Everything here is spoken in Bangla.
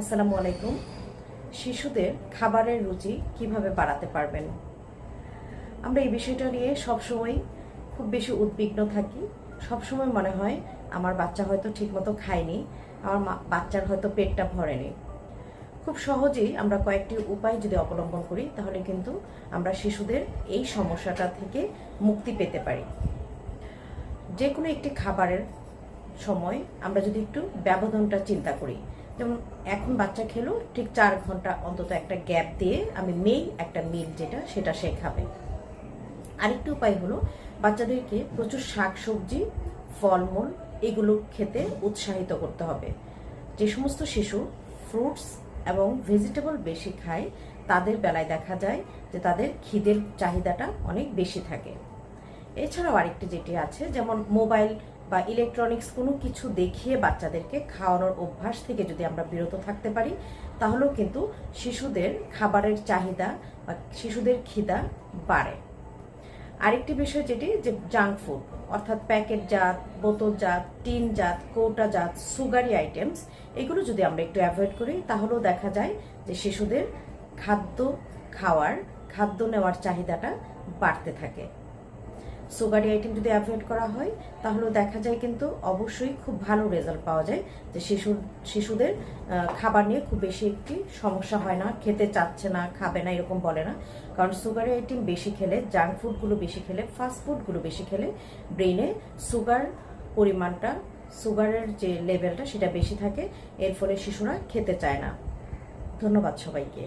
আসসালামু আলাইকুম। শিশুদের খাবারের রুচি কীভাবে বাড়াতে পারবেন? আমরা এই বিষয়টা নিয়ে সবসময় খুব বেশি উদ্বিগ্ন থাকি। সবসময় মনে হয় আমার বাচ্চা হয়তো ঠিকমতো খায়নি, আমার বাচ্চার হয়তো পেটটা ভরেনি। খুব সহজেই আমরা কয়েকটি উপায় যদি অবলম্বন করি, তাহলে কিন্তু আমরা শিশুদের এই সমস্যাটা থেকে মুক্তি পেতে পারি। যে কোনো একটি খাবারের সময় আমরা যদি একটু ব্যবধানটা চিন্তা করি যেমন এখন বাচ্চা খেলো, ঠিক চার ঘণ্টা অন্তত একটা গ্যাপ দিয়ে আমি মেইন একটা মিল যেটা, সেটা সে খাবে। আরেকটি উপায় হলো বাচ্চাদেরকে প্রচুর শাক সবজি ফলমূল এগুলো খেতে উৎসাহিত করতে হবে। যে সমস্ত শিশু ফ্রুটস এবং ভেজিটেবল বেশি খায়, তাদের বেলায় দেখা যায় যে তাদের খিদের চাহিদাটা অনেক বেশি থাকে। এছাড়াও আরেকটি যেটি আছে, যেমন মোবাইল বা ইলেকট্রনিক্স কোনো কিছু দেখিয়ে বাচ্চাদেরকে খাওয়ানোর অভ্যাস থেকে যদি আমরা বিরত থাকতে পারি, তাহলেও কিন্তু শিশুদের খাবারের চাহিদা বা শিশুদের খিদা বাড়ে। আরেকটি বিষয় যেটি, যে জাঙ্ক ফুড অর্থাৎ প্যাকেটজাত বোতলজাত টিনজাত কৌটাজাত সুগারি আইটেমস এগুলো যদি আমরা একটু অ্যাভয়েড করি, তাহলেও দেখা যায় যে শিশুদের খাদ্য খাওয়ার, খাদ্য নেওয়ার চাহিদাটা বাড়তে থাকে। সুগারি আইটেম যদি অ্যাভয়েড করা হয়, তাহলেও দেখা যায় কিন্তু অবশ্যই খুব ভালো রেজাল্ট পাওয়া যায় যে শিশুর শিশুদের খাবার নিয়ে খুব বেশি একটি সমস্যা হয় না, খেতে চাচ্ছে না, খাবে না, এরকম বলে না। কারণ সুগারি আইটেম বেশি খেলে জাঙ্ক ফুডগুলো বেশি খেলে ফাস্ট ফুডগুলো বেশি খেলে ব্রেনে সুগার পরিমাণটা, সুগারের যে লেভেলটা সেটা বেশি থাকে, এর ফলে শিশুরা খেতে চায় না। ধন্যবাদ সবাইকে।